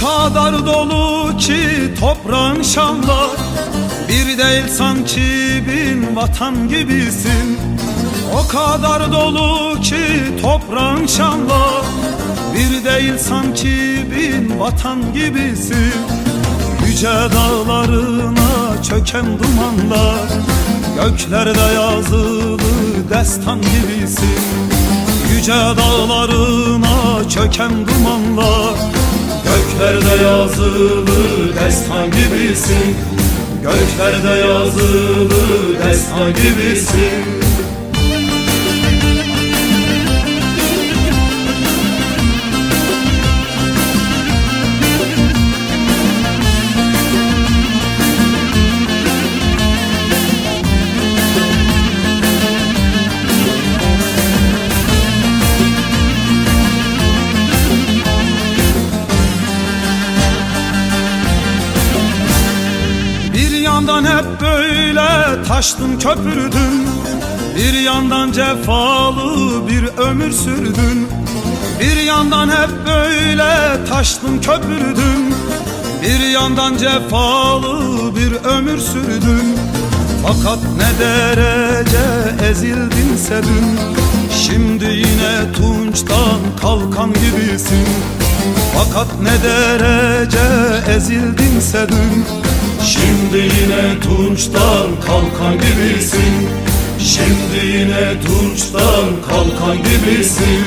kadar dolu ki toprağın şanla Bir değil sanki bin vatan gibisin. O kadar dolu ki toprağın şanla Bir değil sanki bin vatan gibisin. Yüce dağlarına çöken dumanlar. Göklerde yazılı destan gibisin. Yüce dağlarına çöken dumanlar Göklerde yazılı destan gibisin. Göklerde yazılı destan gibisin Bir yandan hep böyle taştın köpürdün Bir yandan cefalı bir ömür sürdün Bir yandan hep böyle taştın köpürdün Bir yandan cefalı bir ömür sürdün Fakat ne derece ezildinse dün Şimdi yine tunçtan kalkan gibisin. Fakat ne derece ezildinse dün Şimdi yine tunçtan kalkan gibisin. Şimdi yine tunçtan kalkan gibisin